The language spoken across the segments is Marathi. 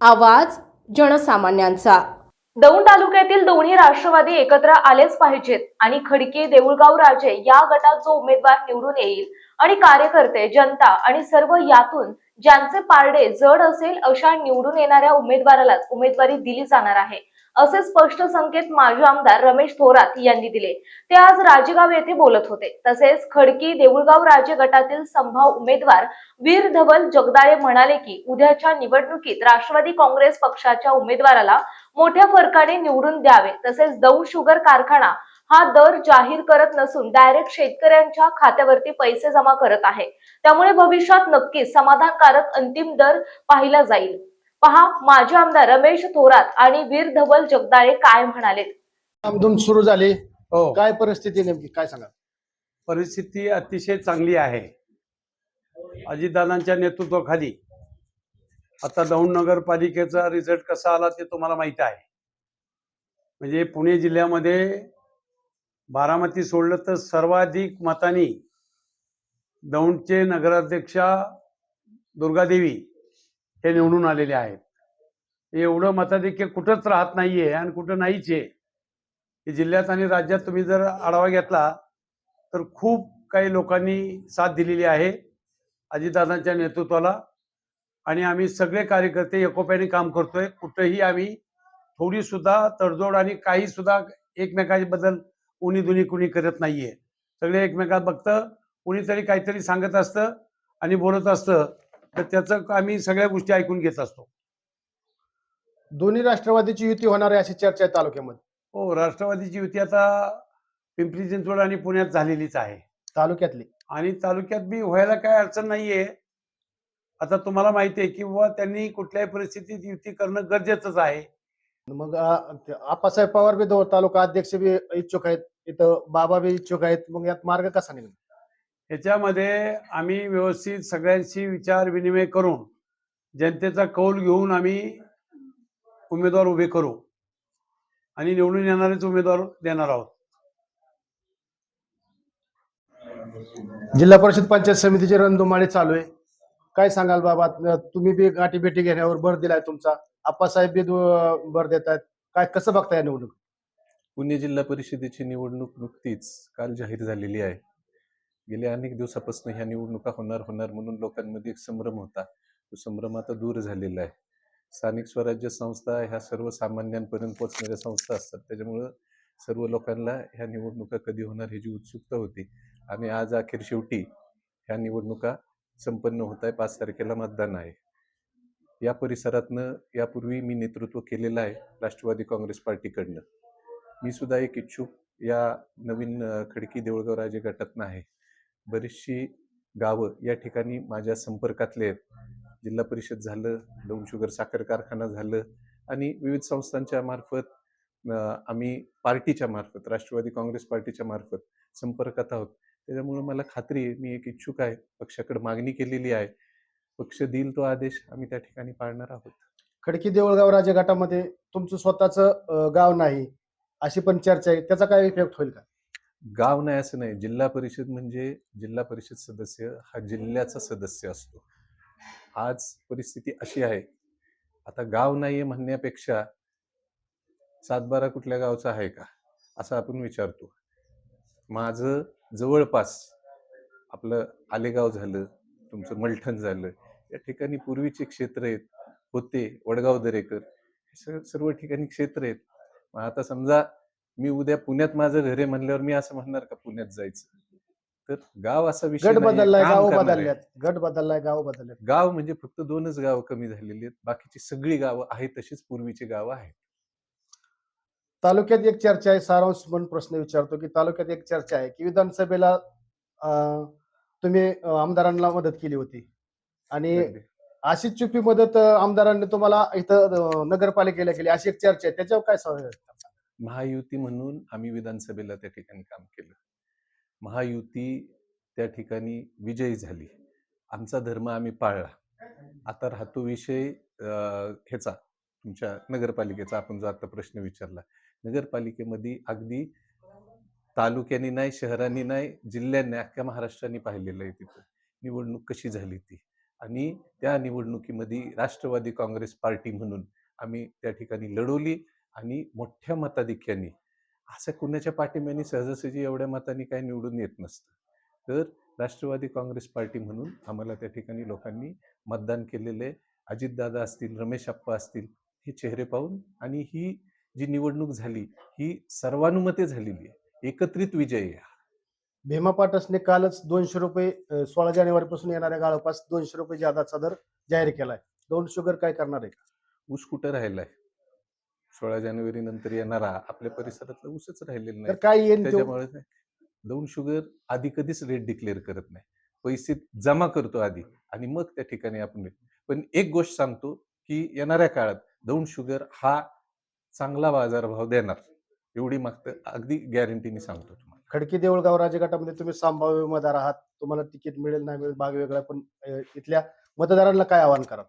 आवाज जनसामान्यांचा. दौंड तालुक्यातील दोन्ही राष्ट्रवादी एकत्र आलेच पाहिजेत आणि खडके देऊळगाव राजे या गटात जो उमेदवार निवडून येईल आणि कार्यकर्ते जनता आणि सर्व यातून ज्यांचे पारडे जड असेल अशा निवडून येणाऱ्या उमेदवारालाच उमेदवारी दिली जाणार आहे असे स्पष्ट संकेत माजी आमदार रमेश थोरात यांनी दिले. ते आज राजेगाव येथे बोलत होते. तसेच खडकी देऊळगाव राजे गटातील संभाव उमेदवार वीर धवल जगदाळे म्हणाले की उद्याच्या निवडणुकीत राष्ट्रवादी काँग्रेस पक्षाच्या उमेदवाराला मोठ्या फरकाने निवडून द्यावे. तसेच दौंड शुगर कारखाना हा दर जाहीर करत नसून डायरेक्ट शेतकऱ्यांच्या खात्यावरती पैसे जमा करत आहे. त्यामुळे भविष्यात नक्कीच समाधानकारक अंतिम दर पाहिला जाईल. पहा माजी आमदार रमेश थोरात आणि वीर धवल जगदाळे काय म्हणाले? सुरू झाली. हो. काय परिस्थिती नेमकी? काय सांगा परिस्थिती अतिशय चांगली आहे. अजितदादांच्या नेतृत्वाखाली. आता दौंड नगरपालिकेचा रिझल्ट कसा आला ते तुम्हाला माहीत आहे. म्हणजे पुणे जिल्ह्यामध्ये बारामती सोडलं तर सर्वाधिक मतांनी दौंडचे नगराध्यक्षा दुर्गादेवी हे निवडून आलेले आहेत. एवढं मताधिक्य कुठंच राहत नाहीये आणि कुठं नाहीच. आहे हे जिल्ह्यात आणि राज्यात तुम्ही जर आढावा घेतला तर खूप काही लोकांनी साथ दिलेली आहे अजितदादांच्या नेतृत्वाला. आणि आम्ही सगळे कार्यकर्ते एकोप्याने काम करतोय. कुठंही आम्ही थोडीसुद्धा तडजोड आणि काहीसुद्धा एकमेकांबद्दल उणी दुनी कुणी करत नाहीये. सगळे एकमेकात बघतं कुणीतरी काहीतरी सांगत असतं आणि बोलत असतं. तर त्याचं आम्ही सगळ्या गोष्टी ऐकून घेत असतो. दोन्ही राष्ट्रवादीची युती होणार आहे अशी चर्चा आहे तालुक्यामध्ये. हो राष्ट्रवादीची युती आता पिंपरी चिंचवड आणि पुण्यात झालेलीच आहे. तालुक्यातली. आणि तालुक्यात बी व्हायला काय अडचण नाहीये. आता तुम्हाला माहिती आहे की बुवा त्यांनी कुठल्याही परिस्थितीत युती करणं गरजेचंच आहे. मग आप्पासाहेब पवार बी दो तालुका अध्यक्ष बी इच्छुक आहेत. इथं बाबा बी इच्छुक आहेत. मग यात मार्ग कसा निघणार याच्यामध्ये आम्ही व्यवस्थित सगळ्यांशी विचार विनिमय करून जनतेचा कौल घेऊन आम्ही उमेदवार उभे करू. आणि निवडून येणारेच उमेदवार देणार आहोत. जिल्हा परिषद पंचायत समितीची रणधुमाळी चालू आहे. काय सांगाल बाबा? तुम्ही बी गाठी भेटी घेण्यावर भर दिलाय तुमचा. आप्पासाहेब बी भर देत आहेत काय कसं बघताय या निवडणूक? पुणे जिल्हा परिषदेची निवडणूक नुकतीच काल जाहीर झालेली आहे. गेल्या अनेक दिवसापासून ह्या निवडणुका होणार होणार म्हणून लोकांमध्ये एक संभ्रम होता. तो संभ्रम आता दूर झालेला आहे. स्थानिक स्वराज्य संस्था ह्या सर्वसामान्यांपर्यंत पोहोचणाऱ्या संस्था असतात. त्याच्यामुळं सर्व लोकांना ह्या निवडणुका कधी होणार ह्याची उत्सुकता होती. आणि आज अखेर शेवटी ह्या निवडणुका संपन्न होत आहे. पाच तारखेला मतदान आहे. या परिसरातनं यापूर्वी मी नेतृत्व केलेलं आहे राष्ट्रवादी काँग्रेस पार्टीकडनं. मी सुद्धा एक इच्छुक या नवीन खडकी देऊळगाव राजे गटातनं आहे. बरीचशी गावं या ठिकाणी माझ्या संपर्कातले आहेत. जिल्हा परिषद झालं दौंड शुगर साखर कारखाना झालं आणि विविध संस्थांच्या मार्फत आम्ही पार्टीच्या मार्फत राष्ट्रवादी काँग्रेस पार्टीच्या मार्फत संपर्कात आहोत. त्याच्यामुळे मला खात्री आहे मी एक इच्छुक आहे पक्षाकडे मागणी केलेली आहे पक्ष देईल तो आदेश आम्ही त्या ठिकाणी पाळणार आहोत. खडकी देऊळगाव राजे गटामध्ये तुमचं स्वतःच गाव नाही अशी पण चर्चा आहे. त्याचा काय इफेक्ट होईल का? गाव नाही असं नाही. जिल्हा परिषद म्हणजे जिल्हा परिषद सदस्य हा जिल्ह्याचा सदस्य असतो. आज परिस्थिती अशी आहे. आता गाव नाहीये म्हणण्यापेक्षा सातबारा कुठल्या गावचा आहे का? असं आपण विचारतो. माझं जवळपास आपलं आलेगाव झालं तुमचं मलठण झालं या ठिकाणी पूर्वीचे क्षेत्र आहेत. होते वडगाव दरेकर. हे सर्व ठिकाणी क्षेत्र आहेत. मग आता समजा मी उद्या पुण्यात माझं घर आहे म्हणल्यावर मी असं म्हणणार का पुण्यात जायचं? तर गाव असा विषय गट बदललाय गाव. बदलल्यात. गट बदललाय गाव बदलल्यात. गाव म्हणजे फक्त दोनच गावं कमी झालेली आहेत. बाकीची सगळी गावं आहेत तशीच पूर्वीची गावं आहेत. तालुक्यात एक चर्चा आहे. सारांश म्हणून प्रश्न विचारतो की तालुक्यात एक चर्चा आहे की विधानसभेला तुम्ही आमदारांना मदत केली होती. आणि. अशीच चुपी मदत आमदारांनी तुम्हाला इथं नगरपालिकेला केली. अशी एक चर्चा आहे. त्याच्यावर काय? महायुती म्हणून आम्ही विधानसभेला त्या ठिकाणी काम केलं. महायुती त्या ठिकाणी विजयी झाली. आमचा धर्म आम्ही पाळला. आता राहतो विषय ह्याचा तुमच्या नगरपालिकेचा. आपण जो आता प्रश्न विचारला. नगरपालिकेमध्ये अगदी तालुक्यांनी नाही शहरांनी नाही जिल्ह्यांनी अख्ख्या महाराष्ट्राने पाहिलेलं आहे तिथं. निवडणूक कशी झाली ती? आणि त्या निवडणुकीमध्ये राष्ट्रवादी काँग्रेस पार्टी म्हणून आम्ही त्या ठिकाणी लढवली आणि मोठ्या मताधिक्याने असं कुणाच्या पाठिंब्याने सहजासहजी एवढ्या मताने काही निवडून येत नसतं. तर राष्ट्रवादी काँग्रेस पार्टी म्हणून आम्हाला त्या ठिकाणी लोकांनी मतदान केलेले अजितदादा असतील रमेश अप्पा असतील हे चेहरे पाहून आणि ही जी निवडणूक झाली ही सर्वानुमते झालेली आहे. एकत्रित विजय आहे. हा. भीमा पाटसने कालच दोनशे रुपये सोळा जानेवारी पासून येणाऱ्या गाळोपास दोनशे रुपये जादाचा दर जाहीर केलाय. दोन शुगर काय करणार आहे? का ऊस कुठं राहिलाय? सोळा जानेवारी नंतर येणारा आपल्या परिसरातला ऊसच राहिलेला तर नाही काय येईल तो? त्याच्यामुळे दौंड शुगर आधी कधीच रेट डिक्लेअर करत नाही. पैसे जमा करतो आधी आणि मग त्या ठिकाणी आपण rate. पण एक गोष्ट सांगतो की येणाऱ्या काळात दौंड शुगर हा चांगला बाजारभाव देणार. एवढी मागतं अगदी गॅरंटीने सांगतो तुम्हाला. खडकी देऊळगाव राजगटामध्ये तुम्ही संभाव्य उमेदवार आहात. तुम्हाला तिकीट मिळेल नाही मिळेल भाग वेगळा पण इथल्या मतदारांना काय आवाहन करा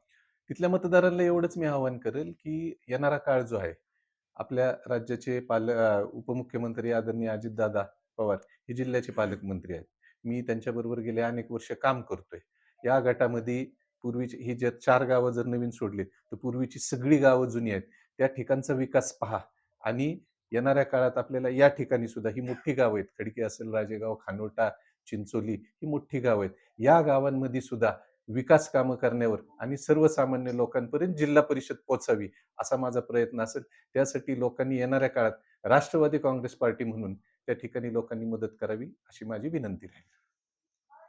तिथल्या मतदारांना एवढंच मी आवाहन करेल की येणारा काळ जो आहे आपल्या राज्याचे पाल उपमुख्यमंत्री आदरणीय अजितदादा पवार हे जिल्ह्याचे पालकमंत्री आहेत. मी त्यांच्याबरोबर गेले अनेक वर्ष काम करतोय. या गटामध्ये पूर्वीची ही जर चार गावं जर नवीन सोडली तर पूर्वीची सगळी गावं जुनी आहेत. त्या ठिकाणचा विकास पहा आणि येणाऱ्या काळात आपल्याला या ठिकाणी सुद्धा ही मोठी गावं आहेत. खडकी असेल राजेगाव खानोटा चिंचोली ही मोठी गावं आहेत. या गावांमध्ये सुद्धा विकास कामं करण्यावर आणि सर्वसामान्य लोकांपर्यंत जिल्हा परिषद पोचावी असा माझा प्रयत्न असेल. त्यासाठी लोकांनी येणाऱ्या काळात राष्ट्रवादी काँग्रेस पार्टी म्हणून त्या ठिकाणी लोकांनी मदत करावी अशी माझी विनंती राहील.